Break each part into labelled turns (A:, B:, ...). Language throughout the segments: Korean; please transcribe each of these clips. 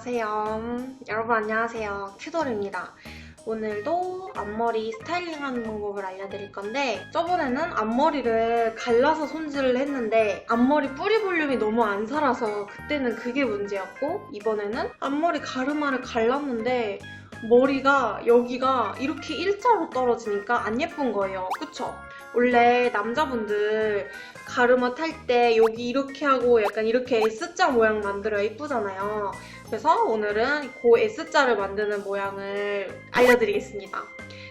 A: 안녕하세요. 여러분 안녕하세요. 큐돌입니다. 오늘도 앞머리 스타일링하는 방법을 알려드릴 건데 저번에는 앞머리를 갈라서 손질을 했는데 앞머리 뿌리 볼륨이 너무 안 살아서 그때는 그게 문제였고 이번에는 앞머리 가르마를 갈랐는데 머리가 여기가 이렇게 일자로 떨어지니까 안 예쁜 거예요. 그쵸? 원래 남자분들 가르마 탈 때 여기 이렇게 하고 약간 이렇게 S자 모양 만들어야 이쁘잖아요. 그래서 오늘은 그 S자를 만드는 모양을 알려드리겠습니다.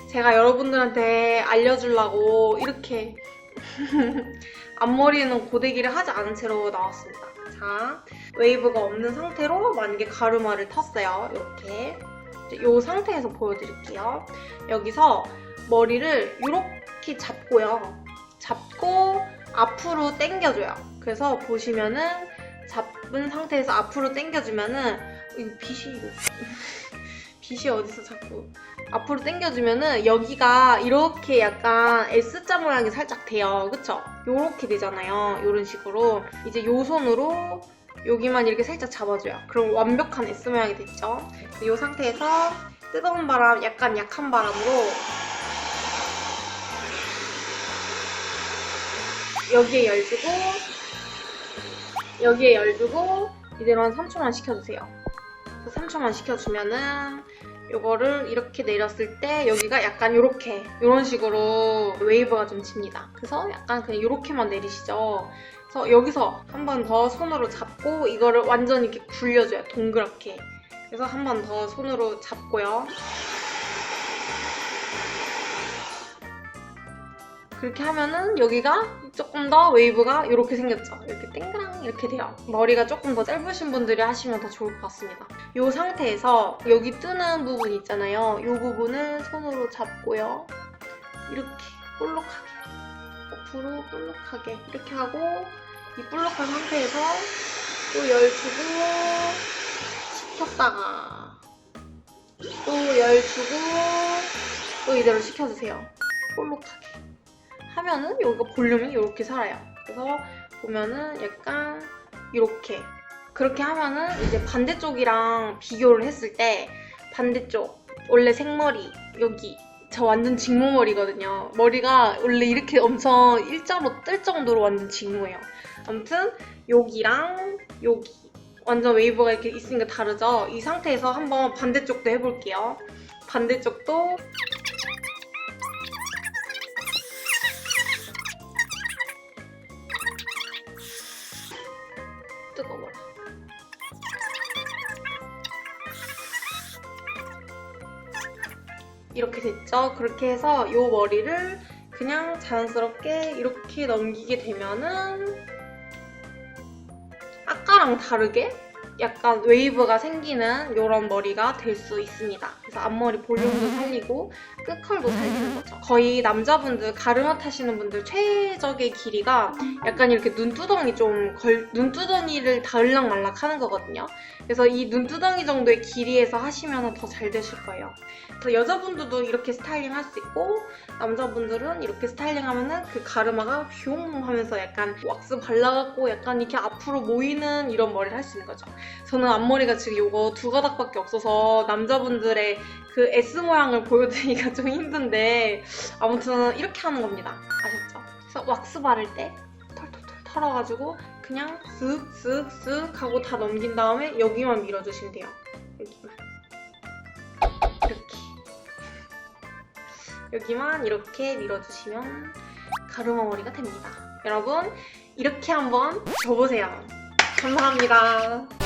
A: 제가 여러분들한테 알려주려고 이렇게 앞머리는 고데기를 하지 않은 채로 나왔습니다. 자, 웨이브가 없는 상태로 만약에 가르마를 탔어요. 이렇게. 이 상태에서 보여드릴게요. 여기서 머리를 이렇게 잡고요. 잡고 앞으로 당겨줘요. 그래서 보시면은 잡은 상태에서 앞으로 당겨주면은 이거 빛이 이거 빛이 어디서 자꾸 앞으로 당겨주면은 여기가 이렇게 약간 S자 모양이 살짝 돼요. 그쵸? 요렇게 되잖아요. 요런 식으로 이제 요 손으로 여기만 이렇게 살짝 잡아줘요. 그럼 완벽한 S 모양이 됐죠? 이 상태에서 뜨거운 바람, 약간 약한 바람으로 여기에 열 주고 여기에 열 주고 이대로 한 3초만 식혀주세요. 그래서 3초만 식혀주면은 이거를 이렇게 내렸을 때 여기가 약간 이렇게 이런 식으로 웨이브가 좀 칩니다. 그래서 약간 그냥 이렇게만 내리시죠. 그래서 여기서 한 번 더 손으로 잡고 이거를 완전 이렇게 굴려줘요. 동그랗게. 그래서 한 번 더 손으로 잡고요. 그렇게 하면은 여기가 조금 더 웨이브가 이렇게 생겼죠. 이렇게 땡그랑 이렇게 돼요. 머리가 조금 더 짧으신 분들이 하시면 더 좋을 것 같습니다. 이 상태에서 여기 뜨는 부분 있잖아요. 이 부분을 손으로 잡고요. 이렇게 볼록하게 옆으로 볼록하게 이렇게 하고 이 볼록한 상태에서 또 열 주고 식혔다가 또 열 주고 또 이대로 식혀주세요. 볼록하게. 하면은 여기가 볼륨이 이렇게 살아요. 그래서 보면은 약간 이렇게 그렇게 하면은 이제 반대쪽이랑 비교를 했을 때 반대쪽 원래 생머리 여기 저 완전 직모머리거든요. 머리가 원래 이렇게 엄청 일자로 뜰 정도로 완전 직모예요. 아무튼 여기랑 여기 완전 웨이브가 이렇게 있으니까 다르죠? 이 상태에서 한번 반대쪽도 해볼게요. 반대쪽도 이렇게 됐죠? 그렇게 해서 이 머리를 그냥 자연스럽게 이렇게 넘기게 되면은 아까랑 다르게 약간 웨이브가 생기는 이런 머리가 될 수 있습니다. 그래서 앞머리 볼륨도 살리고 끝컬도 살리는 거죠. 거의 남자분들 가르마 타시는 분들 최적의 길이가 약간 이렇게 눈두덩이 좀 걸, 눈두덩이를 닿을락 말락 하는 거거든요. 그래서 이 눈두덩이 정도의 길이에서 하시면 더 잘 되실 거예요. 그래서 여자분들도 이렇게 스타일링 할 수 있고 남자분들은 이렇게 스타일링 하면은 그 가르마가 휘용 하면서 약간 왁스 발라갖고 약간 이렇게 앞으로 모이는 이런 머리를 할 수 있는 거죠. 저는 앞머리가 지금 이거 두 가닥밖에 없어서 남자분들의 그 S 모양을 보여드리기가 좀 힘든데 아무튼 이렇게 하는 겁니다. 아셨죠? 그래서 왁스 바를 때 털털털 털어가지고 그냥 쓱쓱쓱 하고 다 넘긴 다음에 여기만 밀어주시면 돼요. 여기만. 이렇게. 여기만 이렇게 밀어주시면 가르마 머리가 됩니다. 여러분 이렇게 한번 줘보세요. 감사합니다.